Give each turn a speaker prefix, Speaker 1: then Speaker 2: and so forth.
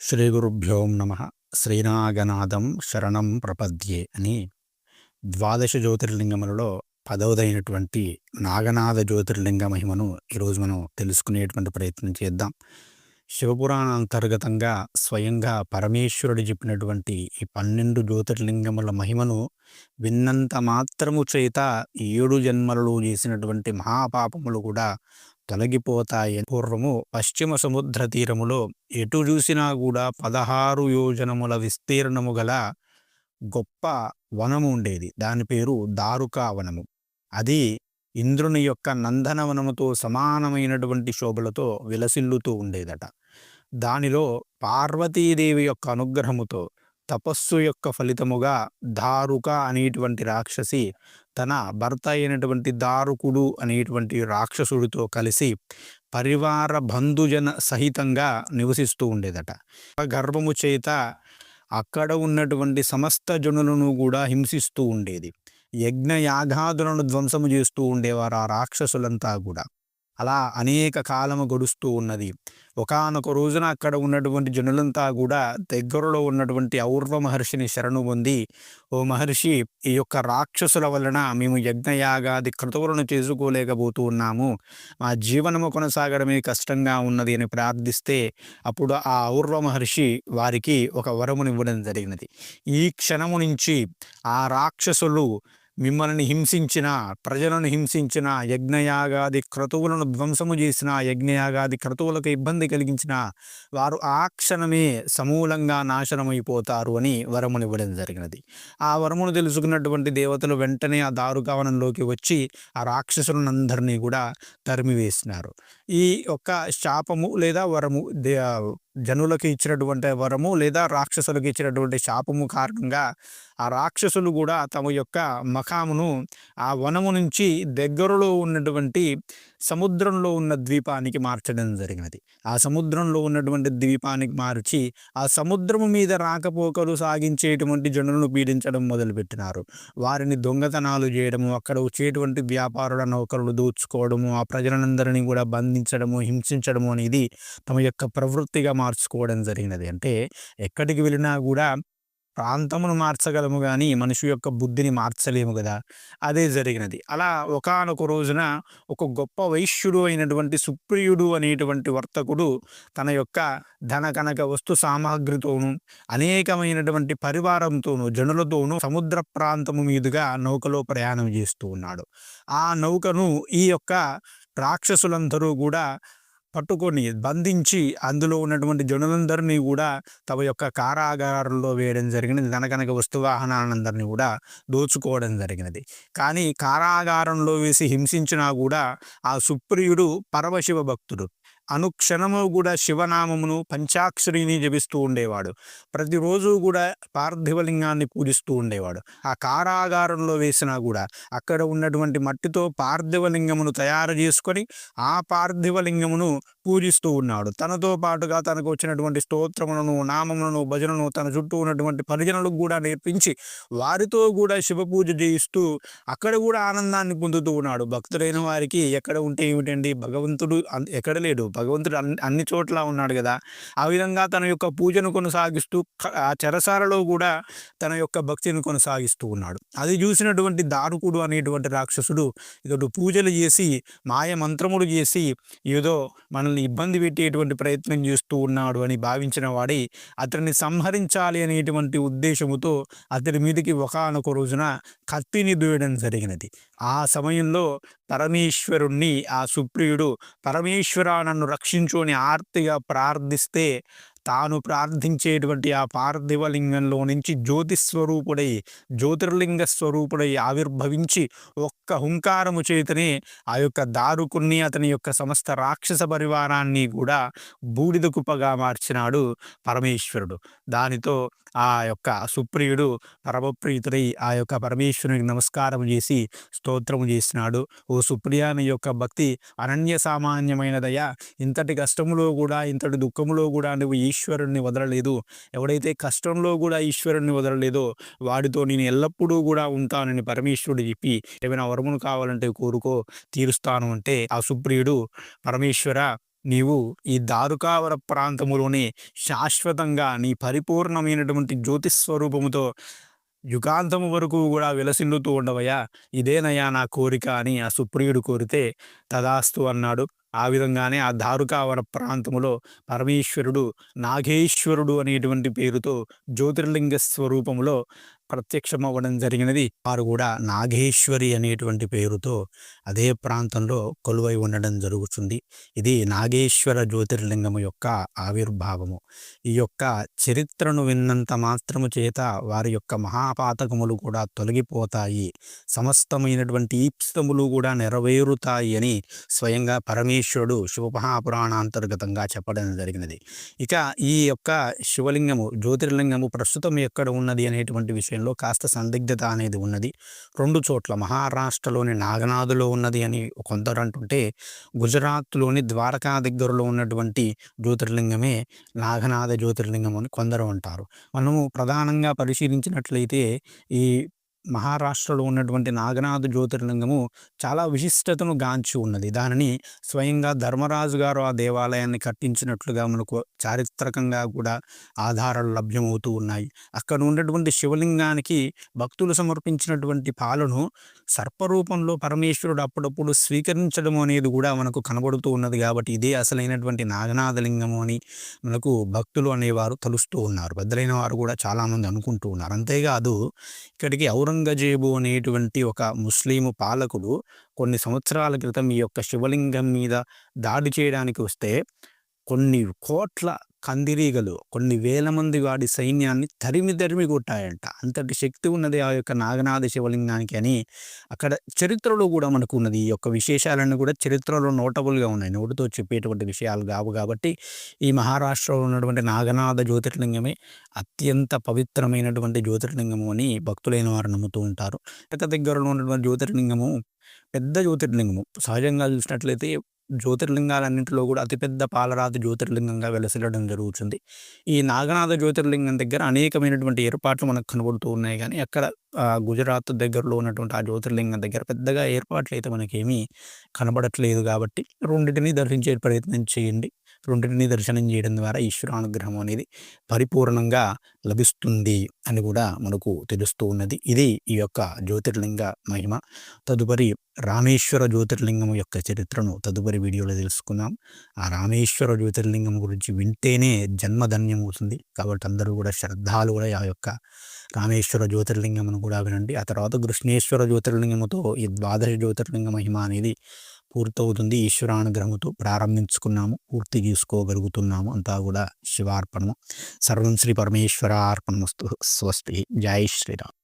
Speaker 1: శ్రీగురుభ్యోం నమ. శ్రీనాగనాథం శరణం ప్రపద్యే అని ద్వాదశ జ్యోతిర్లింగములలో పదవదైనటువంటి నాగనాథ జ్యోతిర్లింగ మహిమను ఈరోజు మనం తెలుసుకునేటువంటి ప్రయత్నం చేద్దాం. శివపురాణ అంతర్గతంగా స్వయంగా పరమేశ్వరుడు చెప్పినటువంటి ఈ పన్నెండు జ్యోతిర్లింగముల మహిమను విన్నంత మాత్రము చేత ఏడు జన్మలలో చేసినటువంటి మహాపాపములు కూడా తొలగిపోతాయి పూర్వము పశ్చిమ సముద్ర తీరములో ఎటు చూసినా కూడా పదహారు యోజనముల విస్తీర్ణము గల గొప్ప వనము ఉండేది. దాని పేరు దారుకా వనము. అది ఇంద్రుని యొక్క నందనవనముతో సమానమైనటువంటి శోభలతో విలసిల్లుతూ ఉండేదట. దానిలో పార్వతీదేవి యొక్క అనుగ్రహముతో తపస్సు యొక్క ఫలితముగా దారుక అనేటువంటి రాక్షసి తన భర్త అయినటువంటి దారుకుడు అనేటువంటి రాక్షసుడితో కలిసి పరివార బంధుజన సహితంగా నివసిస్తూ ఉండేదట. గర్భము చేత అక్కడ ఉన్నటువంటి సమస్త జనులను కూడా హింసిస్తూ ఉండేది. యజ్ఞ యాగాదులను ధ్వంసము చేస్తూ ఉండేవారు ఆ రాక్షసులంతా కూడా. అలా అనేక కాలము గడుస్తూ ఉన్నది. ఒకనొక రోజున అక్కడ ఉన్నటువంటి జనులంతా కూడా దగ్గరలో ఉన్నటువంటి ఔర్వ మహర్షిని శరణు పొంది ఓ మహర్షి ఈ యొక్క రాక్షసుల వలన మేము యజ్ఞయాగాది క్రతువులను చేసుకోలేకపోతూ ఉన్నాము. మా జీవనము కొనసాగడమే కష్టంగా ఉన్నది అని ప్రార్థిస్తే అప్పుడు ఆ ఔర్వ మహర్షి వారికి ఒక వరమునివ్వడం జరిగినది. ఈ క్షణము నుంచి ఆ రాక్షసులు మిమ్మల్ని హింసించిన ప్రజలను హింసించిన యజ్ఞయాగాది క్రతువులను ధ్వంసము చేసిన యజ్ఞయాగాది క్రతువులకు ఇబ్బంది కలిగించిన వారు ఆ క్షణమే సమూలంగా నాశనమైపోతారు అని వరమునివ్వడం జరిగినది. ఆ వరమును తెలుసుకున్నటువంటి దేవతలు వెంటనే ఆ దారుకావనంలోకి వచ్చి ఆ రాక్షసులను అందరినీ కూడా తరిమివేసినారు. ఈ యొక్క శాపము లేదా వరము జనులకు ఇచ్చినటువంటి వరము లేదా రాక్షసులకు ఇచ్చినటువంటి శాపము కారణంగా ఆ రాక్షసులు కూడా తమ యొక్క మఖామును ఆ వనము నుంచి దగ్గరలో ఉన్నటువంటి సముద్రంలో ఉన్న ద్వీపానికి మార్చడం జరిగినది. ఆ సముద్రంలో ఉన్నటువంటి ద్వీపానికి మార్చి ఆ సముద్రము మీద రాకపోకలు సాగించేటువంటి జనులను పీడించడం మొదలుపెట్టినారు. వారిని దొంగతనాలు చేయడము అక్కడ వచ్చేటువంటి వ్యాపారుల నౌకరులు దోచుకోవడము ఆ ప్రజలందరినీ కూడా బంధించడము హింసించడము అనేది తమ యొక్క ప్రవృత్తిగా మార్చుకోవడం జరిగినది. అంటే ఎక్కడికి వెళ్ళినా కూడా ప్రాంతమును మార్చగలము కానీ మనిషి యొక్క బుద్ధిని మార్చలేము కదా అదే జరిగినది. అలా ఒకనొక రోజున ఒక గొప్ప వైశ్యుడు అయినటువంటి సుప్రియుడు అనేటువంటి వర్తకుడు తన యొక్క ధన కనక వస్తు సామాగ్రితోనూ అనేకమైనటువంటి పరివారంతోనూ జనులతోనూ సముద్ర ప్రాంతము మీదుగా నౌకలో ప్రయాణం చేస్తూ ఉన్నాడు. ఆ నౌకను ఈ యొక్క రాక్షసులందరూ కూడా పట్టుకొని బంధించి అందులో ఉన్నటువంటి జనులందరినీ కూడా తమ యొక్క కారాగారంలో వేయడం జరిగినది ధనకనక వస్తువాహనాలందరినీ కూడా దోచుకోవడం జరిగినది. కానీ కారాగారంలో వేసి హింసించినా కూడా ఆ సుప్రియుడు పరమశివ భక్తుడు. అనుక్షణము కూడా శివనామమును పంచాక్షరిని జపిస్తూ ఉండేవాడు. ప్రతిరోజు కూడా పార్థివలింగాన్ని పూజిస్తూ ఉండేవాడు. ఆ కారాగారంలో వేసినా కూడా అక్కడ ఉన్నటువంటి మట్టితో పార్థివలింగమును తయారు చేసుకొని ఆ పార్థివలింగమును పూజిస్తూ ఉన్నాడు. తనతో పాటుగా తనకు వచ్చినటువంటి స్తోత్రములను నామములను భజనను తన చుట్టూ ఉన్నటువంటి పరిజనులకు కూడా నేర్పించి వారితో కూడా శివ పూజ చేయిస్తూ అక్కడ కూడా ఆనందాన్ని పొందుతూ ఉన్నాడు. భక్తులైన వారికి ఎక్కడ ఉంటే ఏమిటండి? భగవంతుడు ఎక్కడ లేడు. భగవంతుడు అన్ని అన్ని చోట్ల ఉన్నాడు కదా. ఆ విధంగా తన యొక్క పూజను కొనసాగిస్తూ ఆ చెరసాలలో కూడా తన యొక్క భక్తిని కొనసాగిస్తూ ఉన్నాడు. అది చూసినటువంటి దారుకుడు అనేటువంటి రాక్షసుడు ఇతడు పూజలు చేసి మాయ మంత్రములు చేసి ఏదో మనల్ని ఇబ్బంది పెట్టేటువంటి ప్రయత్నం చేస్తూ ఉన్నాడు అని భావించిన వాడి అతన్ని సంహరించాలి అనేటువంటి ఉద్దేశముతో అతని మీదకి ఒకనొక రోజున కత్తిని దూయడం జరిగినది. ఆ సమయంలో పరమేశ్వరుణ్ణి ఆ సుప్రియుడు పరమేశ్వర నన్ను రక్షించుకొని ఆర్తిగా ప్రార్థిస్తే తాను ప్రార్థించేటువంటి ఆ పార్థివలింగంలో నుంచి జ్యోతి స్వరూపుడై జ్యోతిర్లింగ స్వరూపుడై ఆవిర్భవించి ఒక్క హుంకారము చేతనే ఆ యొక్క దారుకుని అతని యొక్క సమస్త రాక్షస పరివారాన్ని కూడా బూడిద కుప్పగా మార్చినాడు పరమేశ్వరుడు. దానితో ఆ యొక్క సుప్రియుడు పరమప్రీతుడై ఆ యొక్క పరమేశ్వరునికి నమస్కారం చేసి స్తోత్రము చేసినాడు. ఓ సుప్రియాని యొక్క భక్తి అనన్య సామాన్యమైనదయ్యా. ఇంతటి కష్టములో కూడా ఇంతటి దుఃఖములో కూడా నువ్వు ఈశ్వరుణ్ణి వదలలేదు. ఎవడైతే కష్టంలో కూడా ఈశ్వరుణ్ణి వదలలేదో వాడితో నేను ఎల్లప్పుడూ కూడా ఉంటానని పరమేశ్వరుడు చెప్పి ఏమైనా వరమును కావాలంటే కోరుకో తీరుస్తాను అంటే ఆ సుప్రియుడు పరమేశ్వర నీవు ఈ దారుకావర ప్రాంతములోనే శాశ్వతంగా నీ పరిపూర్ణమైనటువంటి జ్యోతిస్వరూపముతో యుగాంతము వరకు కూడా విలసిల్లుతూ ఉండవయ్యా. ఇదేనయా నా కోరిక అని ఆ సుప్రియుడు కోరితే తదాస్తు అన్నాడు. ఆ విధంగానే ఆ దారుకావర ప్రాంతములో పరమేశ్వరుడు నాగేశ్వరుడు అనేటువంటి పేరుతో జ్యోతిర్లింగ స్వరూపములో ప్రత్యక్షమవ్వడం జరిగినది. వారు కూడా నాగేశ్వరి అనేటువంటి పేరుతో అదే ప్రాంతంలో కొలువై ఉండడం జరుగుతుంది. ఇది నాగేశ్వర జ్యోతిర్లింగము యొక్క ఆవిర్భావము. ఈ యొక్క చరిత్రను విన్నంత మాత్రము చేత వారి యొక్క మహాపాతకములు కూడా తొలగిపోతాయి. సమస్తమైనటువంటి ఈప్స్తములు కూడా నెరవేరుతాయి అని స్వయంగా పరమేశ్వరుడు శివమహాపురాణాంతర్గతంగా చెప్పడం జరిగినది. ఇక ఈ యొక్క శివలింగము జ్యోతిర్లింగము ప్రస్తుతం ఎక్కడ ఉన్నది అనేటువంటి విషయంలో కాస్త సందిగ్ధత అనేది ఉన్నది. రెండు చోట్ల మహారాష్ట్రలోని నాగనాథులో ఉన్నది అని కొందరు అంటుంటే గుజరాత్లోని ద్వారకా దగ్గరలో ఉన్నటువంటి జ్యోతిర్లింగమే నాగనాథ జ్యోతిర్లింగం అని కొందరు అంటారు. మనము ప్రధానంగా పరిశీలించినట్లయితే ఈ మహారాష్ట్రలో ఉన్నటువంటి నాగనాథ జ్యోతిర్లింగము చాలా విశిష్టతను గాంచి ఉన్నది. దానిని స్వయంగా ధర్మరాజు గారు ఆ దేవాలయాన్ని కట్టించినట్లుగా మనకు చారిత్రకంగా కూడా ఆధారాలు లభ్యమవుతూ ఉన్నాయి. అక్కడ ఉన్నటువంటి శివలింగానికి భక్తులు సమర్పించినటువంటి పాలను సర్పరూపంలో పరమేశ్వరుడు అప్పుడప్పుడు స్వీకరించడం అనేది కూడా మనకు కనబడుతూ ఉన్నది కాబట్టి ఇదే అసలైనటువంటి నాగనాథలింగము అని మనకు భక్తులు అనేవారు తలుస్తూ ఉన్నారు. పెద్దలైన వారు కూడా చాలామంది అనుకుంటూ ఉన్నారు. అంతేకాదు ఇక్కడికి ఔరంగజేబు అనేటువంటి ఒక ముస్లిము పాలకుడు కొన్ని సంవత్సరాల క్రితం ఈ యొక్క శివలింగం మీద దాడి చేయడానికి వస్తే కొన్ని కోట్ల కందిరీగలు కొన్ని వేల మంది వాడి సైన్యాన్ని తరిమి తరిమి కొట్టాయంట. అంతటి శక్తి ఉన్నది ఆ యొక్క నాగనాథ శివలింగానికి అని అక్కడ చరిత్రలో కూడా మనకు ఉన్నది. ఈ యొక్క విశేషాలన్నీ కూడా చరిత్రలో నోటబుల్గా ఉన్నాయి. నోటితో చెప్పేటువంటి విషయాలు కావు కాబట్టి ఈ మహారాష్ట్రలో ఉన్నటువంటి నాగనాథ జ్యోతిర్లింగమే అత్యంత పవిత్రమైనటువంటి జ్యోతిర్లింగము అని భక్తులైన వారు నమ్ముతూ ఉంటారు. ఇక దగ్గరలో ఉన్నటువంటి జ్యోతిర్లింగము పెద్ద జ్యోతిర్లింగము. సహజంగా చూసినట్లయితే జ్యోతిర్లింగాలన్నింటిలో కూడా అతిపెద్ద పాలరాతి జ్యోతిర్లింగంగా వెలసిల్లడం జరుగుతుంది. ఈ నాగనాథ జ్యోతిర్లింగం దగ్గర అనేకమైనటువంటి ఏర్పాట్లు మనకు కనబడుతూ ఉన్నాయి. కానీ అక్కడ గుజరాత్ దగ్గరలో ఉన్నటువంటి ఆ జ్యోతిర్లింగం దగ్గర పెద్దగా ఏర్పాట్లు అయితే మనకేమీ కనబడట్లేదు కాబట్టి రెండింటిని దర్శించే ప్రయత్నం చేయండి. రెండింటిని దర్శనం చేయడం ద్వారా ఈశ్వరానుగ్రహం అనేది పరిపూర్ణంగా లభిస్తుంది అని కూడా మనకు తెలుస్తూ ఉన్నది. ఇది ఈ యొక్క జ్యోతిర్లింగ మహిమ. తదుపరి రామేశ్వర జ్యోతిర్లింగం యొక్క చరిత్రను తదుపరి వీడియోలో తెలుసుకుందాం. ఆ రామేశ్వర జ్యోతిర్లింగం గురించి వింటేనే జన్మధన్యం అవుతుంది. కాబట్టి అందరూ కూడా శ్రద్ధాలు కూడా ఆ యొక్క రామేశ్వర జ్యోతిర్లింగమును కూడా వినండి. ఆ తర్వాత కృష్ణేశ్వర జ్యోతిర్లింగముతో ఈ ద్వాదశ జ్యోతిర్లింగ మహిమ అనేది పూర్తవుతుంది. ఈశ్వరానుగ్రహంతో ప్రారంభించుకున్నాము. పూర్తి చేసుకోగలుగుతున్నాము. అంతా కూడా శివార్పణము. సర్వం శ్రీ పరమేశ్వర అర్పణమస్తు స్వస్తి. జై శ్రీరామ్.